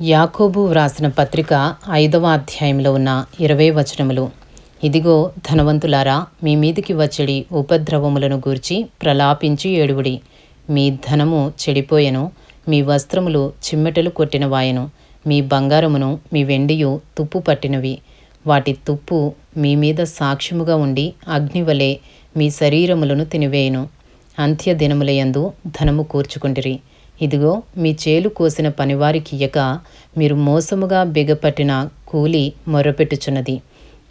యాకోబు వ్రాసిన పత్రిక ఐదవ అధ్యాయంలో ఉన్న ఇరవై వచనములు. ఇదిగో ధనవంతులారా మీ మీదికి వచ్చడి ఉపద్రవములను గూర్చి ప్రలాపించి ఏడువుడి. మీ ధనము చెడిపోయెను మీ వస్త్రములు చిమ్మెటలు కొట్టినవాయను మీ బంగారమును మీ వెండియు తుప్పు పట్టినవి. వాటి తుప్పు మీ మీద సాక్ష్యముగా ఉండి అగ్నివలే మీ శరీరములను తినివేయును. అంత్య దినములయందు ధనము కూర్చుకుంటిరి ఇదిగో మీ చేలు కోసిన పనివారికియ్యక మీరు మోసముగా బిగపట్టిన కూలి మొరపెట్టుచున్నది.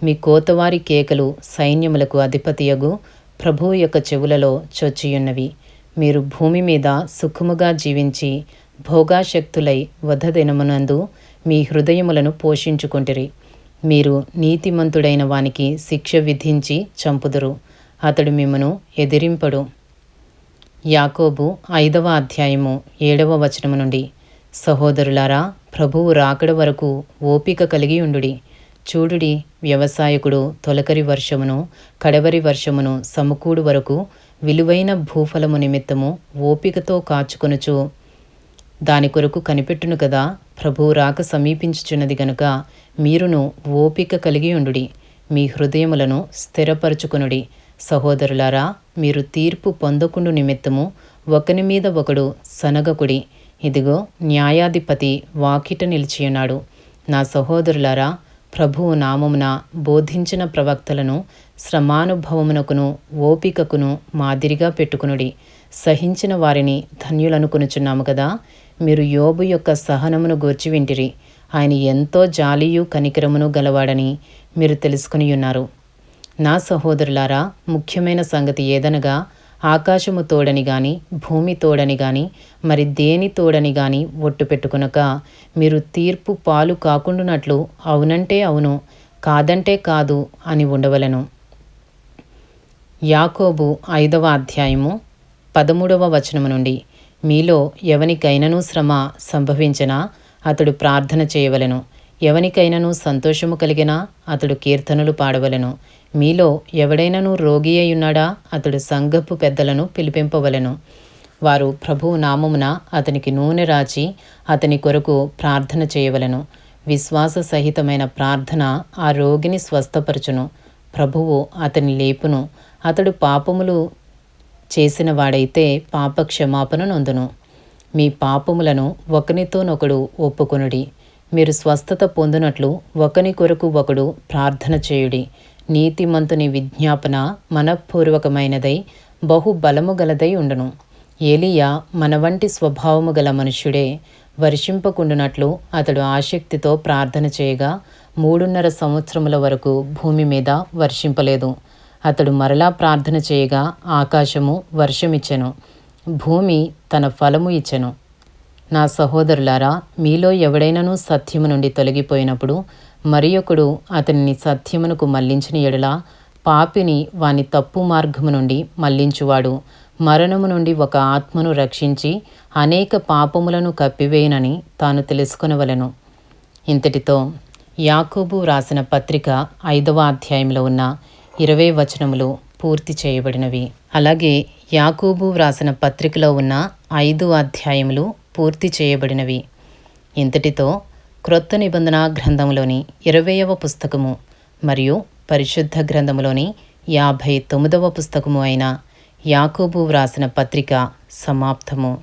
మీ కోతవారి కేకలు సైన్యములకు అధిపతియగు ప్రభువు యొక్క చెవులలో చొచ్చియున్నవి. మీరు భూమి మీద సుఖముగా జీవించి భోగాశక్తులై వధదినమునందు మీ హృదయములను పోషించుకుంటిరి. మీరు నీతిమంతుడైన వానికి శిక్ష విధించి చంపుదురు. అతడు మిమ్మను ఎదిరింపడు. యాకోబు ఐదవ అధ్యాయము ఏడవ వచనము నుండి సహోదరులారా ప్రభువు రాకడ వరకు ఓపిక కలిగి ఉండుడి. చూడుడి వ్యవసాయకుడు తొలకరి వర్షమును కడవరి వర్షమును సమకూడు వరకు విలువైన భూఫలము నిమిత్తము ఓపికతో కాచుకొనుచు దాని కొరకు కనిపెట్టును కదా ప్రభువు రాక సమీపించుచున్నది గనుక మీరును ఓపిక కలిగి ఉండుడి. మీ హృదయములను స్థిరపరచుకొనుడి. సహోదరులారా మీరు తీర్పు పొందకుండు నిమిత్తము ఒకని మీద ఒకడు సనగకుడి. ఇదిగో న్యాయాధిపతి వాకిట నిలిచియున్నాడు. నా సహోదరులారా ప్రభువు నామమున బోధించిన ప్రవక్తలను శ్రమానుభవమునకును ఓపికకును మాదిరిగా పెట్టుకునుడి. సహించిన వారిని ధన్యులనుకొనుచున్నాము కదా మీరు యోబు యొక్క సహనమును గూర్చి వింటిరి. ఆయన ఎంతో జాలియు కనికరమును గలవాడని మీరు తెలుసుకుని ఉన్నారు నా సహోదరులారా ముఖ్యమైన సంగతి ఏదనగా ఆకాశము తోడని గాని భూమి తోడని గాని మరి దేని తోడని గాని ఒట్టు పెట్టుకునక మీరు తీర్పు పాలు కాకుండానట్లు అవునంటే అవును కాదంటే కాదు అని ఉండవలను. యాకోబు ఐదవ అధ్యాయము పదమూడవ వచనము నుండి మీలో ఎవనికైనను శ్రమ సంభవించినా అతడు ప్రార్థన చేయవలను. ఎవనికైనను సంతోషము కలిగినా అతడు కీర్తనలు పాడవలను. మీలో ఎవడైనను రోగి అయ్యున్నాడా? అతడు సంఘపు పెద్దలను పిలిపింపవలను. వారు ప్రభువు నామమున అతనికి నూనె రాచి అతని కొరకు ప్రార్థన చేయవలను. విశ్వాస సహితమైన ప్రార్థన ఆ రోగిని స్వస్థపరచును. ప్రభువు అతని లేపును. అతడు పాపములు చేసిన వాడైతే పాపక్షమాపణ నొందును. మీ పాపములను ఒకనితోనొకడు ఒప్పుకొనుడి. మీరు స్వస్థత పొందినట్లు ఒకని కొరకు ఒకడు ప్రార్థన చేయుడి. నీతిమంతుని విజ్ఞాపన మనఃపూర్వకమైనదై బహు బలము గలదై ఉండును. ఏలియా మన వంటి స్వభావము గల మనుష్యుడే వర్షింపకుండునట్లు అతడు ఆసక్తితో ప్రార్థన చేయగా మూడున్నర సంవత్సరముల వరకు భూమి మీద వర్షింపలేదు. అతడు మరలా ప్రార్థన చేయగా ఆకాశము వర్షమిచ్చెను. భూమి తన ఫలము ఇచ్చెను. నా సహోదరులారా మీలో ఎవడైనను సత్యము నుండి తొలగిపోయినప్పుడు మరి ఒకడు అతనిని సత్యమునకు మళ్ళించిన ఎడల పాపిని వాని తప్పు మార్గము నుండి మళ్ళించువాడు. మరణము నుండి ఒక ఆత్మను రక్షించి అనేక పాపములను కప్పివేయనని తాను తెలుసుకునవలను. ఇంతటితో యాకోబు వ్రాసిన పత్రిక ఐదవ అధ్యాయంలో ఉన్న ఇరవై వచనములు పూర్తి చేయబడినవి. అలాగే యాకోబు వ్రాసిన పత్రికలో ఉన్న ఐదు అధ్యాయములు పూర్తి చేయబడినవి. ఇంతటితో క్రొత్త నిబంధన గ్రంథంలోని ఇరవయవ పుస్తకము మరియు పరిశుద్ధ గ్రంథములోని యాభై తొమ్మిదవ పుస్తకము అయిన యాకోబు వ్రాసిన పత్రిక సమాప్తము.